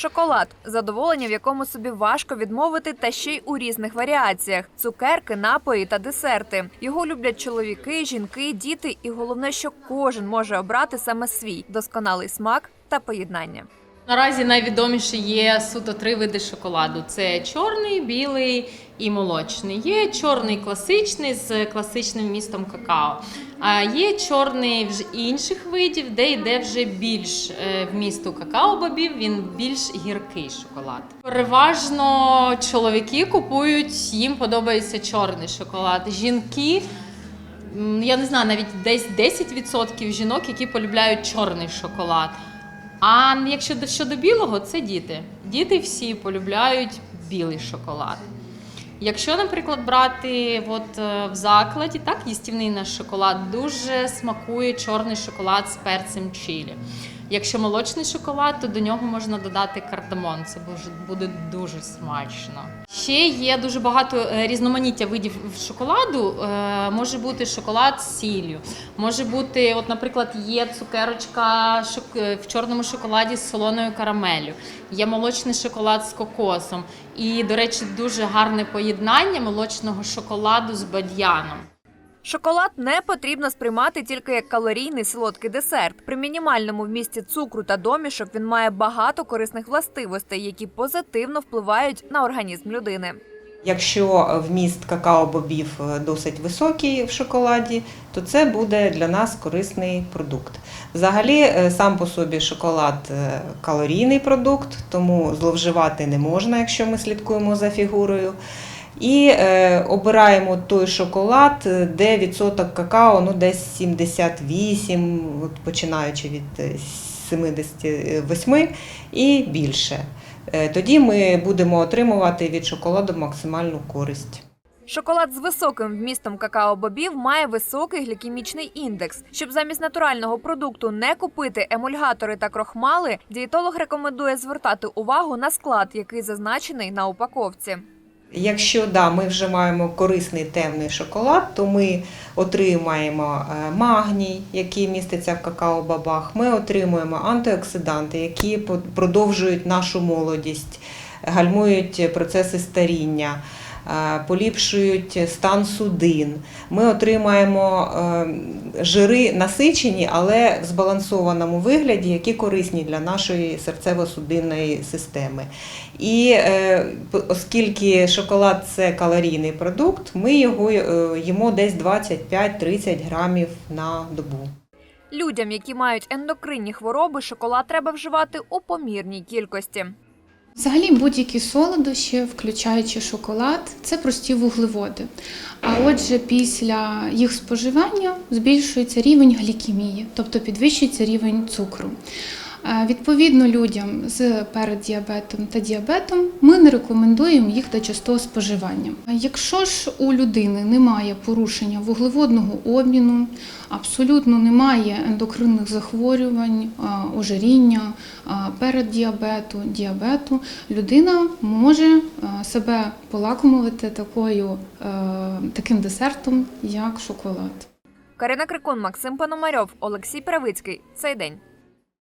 Шоколад задоволення, в якому собі важко відмовити, та ще й у різних варіаціях: цукерки, напої та десерти. Його люблять чоловіки, жінки, діти, і головне, що кожен може обрати саме свій досконалий смак та поєднання. Наразі найвідоміше є суто три види шоколаду: це чорний, білий і молочний. Є чорний класичний з класичним вмістом какао. А є чорний вже інших видів, де йде вже більш е, вмісту какао-бобів, він більш гіркий шоколад. Переважно чоловіки купують, їм подобається чорний шоколад. Жінки. Я не знаю, навіть десь 10% жінок, які полюбляють чорний шоколад. А якщо до- щодо білого, це діти. Діти всі полюбляють білий шоколад. Якщо, наприклад, брати от, е, в закладі, так, їстівний наш шоколад, дуже смакує чорний шоколад з перцем чилі. Якщо молочний шоколад, то до нього можна додати кардамон. Це буде- дуже смачно. Ще є дуже багато е, різноманіття видів шоколаду. Е, Може бути шоколад з сіллю, може бути, от, наприклад, є цукерочка е, в чорному шоколаді з солоною карамеллю, є молочний шоколад з кокосом. І, до речі, дуже гарне поєднання молочного шоколаду з бадьяном. Шоколад не потрібно сприймати тільки як калорійний солодкий десерт. При мінімальному вмісті цукру та домішок він має багато корисних властивостей, які позитивно впливають на організм людини. Якщо вміст какао-бобів е, досить високий в шоколаді, то це буде для нас корисний продукт. Взагалі, е, сам по собі шоколад е, калорійний продукт, тому зловживати не можна, якщо ми слідкуємо за фігурою. І е, обираємо той шоколад, е, де відсоток какао ну, десь 78, от, починаючи від е, 78 і більше. Е, Тоді ми будемо отримувати від шоколаду максимальну користь. Шоколад з високим вмістом какао-бобів має високий глікемічний індекс. Щоб замість натурального продукту не купити емульгатори та крохмали, дієтолог рекомендує звертати увагу на склад, який зазначений на упаковці. Якщо да, ми вже маємо корисний темний шоколад, то ми отримаємо е, магній, який міститься в какао-бабах. Ми отримуємо антиоксиданти, які продовжують нашу молодість, гальмують процеси старіння. Е, Поліпшують стан судин. Ми отримаємо е, жири насичені, але в збалансованому вигляді, які корисні для нашої серцево-судинної системи. І е, оскільки шоколад це калорійний продукт, ми його їмо десь 25-30 грамів на добу. Людям, які мають ендокринні хвороби, шоколад треба вживати у помірній кількості. Взагалі будь-які солодощі, включаючи шоколад, це прості вуглеводи. А отже, після їх споживання збільшується рівень глікемії, тобто підвищується рівень цукру. Е, Відповідно, людям з переддіабетом та діабетом ми не рекомендуємо їх до частого споживання. Якщо ж у людини немає порушення вуглеводного обміну, абсолютно немає ендокринних захворювань, ожиріння, а, переддіабету, діабету, людина може себе полакомувати такою, е, таким десертом, як шоколад. Карина Крикун, Максим Пономарьов, Олексій Правицький. Цей день.